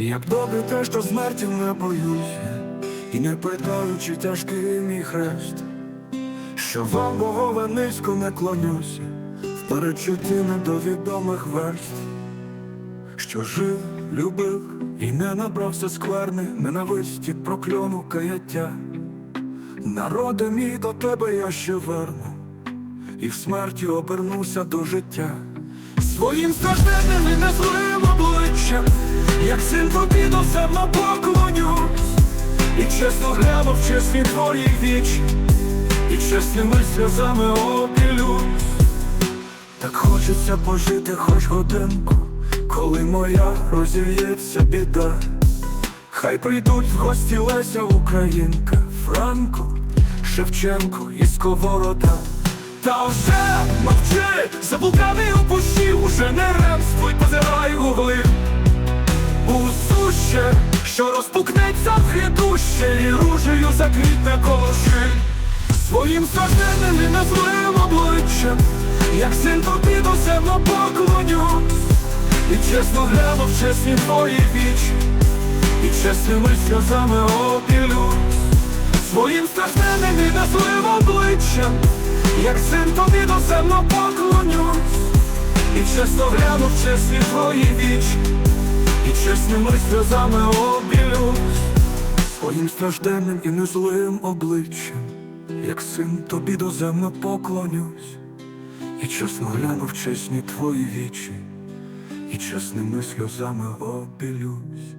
Як добре те, що смерті не боюся, і не питаю, чи тяжкий мій хрест, що вам богове низько не клонюся, в перечутті недовідомих верст, що жив, любив і не набрався скверни, ненависті, прокльону каяття. Народи мій до тебе я ще верну, і в смерті обернуся до життя. Своїм стражденним і незлим обличчям, як син тобі до земно поклонюсь, і чесно глянув чесні твої віч, і чесними сльозами опілюсь. Так хочеться пожити хоч годинку, коли моя розів'ється біда. Хай прийдуть в гості Леся Українка, Франко, Шевченко і Сковорода. Та вже мовчи, заблуканий у пущі, не ремствуй, позирай у глиб. У суще, що розпукнеться в грядуще, і ружею заквітне колоши. Своїм стражденним і незлим обличчям, як син тобі до земно поклонюсь, і чесно гляну в чесні твої вічі, і чесними сльозами опілюсь. Своїм стражденним і незлим обличчям, як син тобі до земно поклонюсь, чесно гляну в чесні твої вічі, і чесними сльозами обілюсь, своїм стражденним і незлим обличчям, як син тобі до доземно поклонюсь, і чесно глянув чесні твої вічі, і чесними сльозами обілюсь.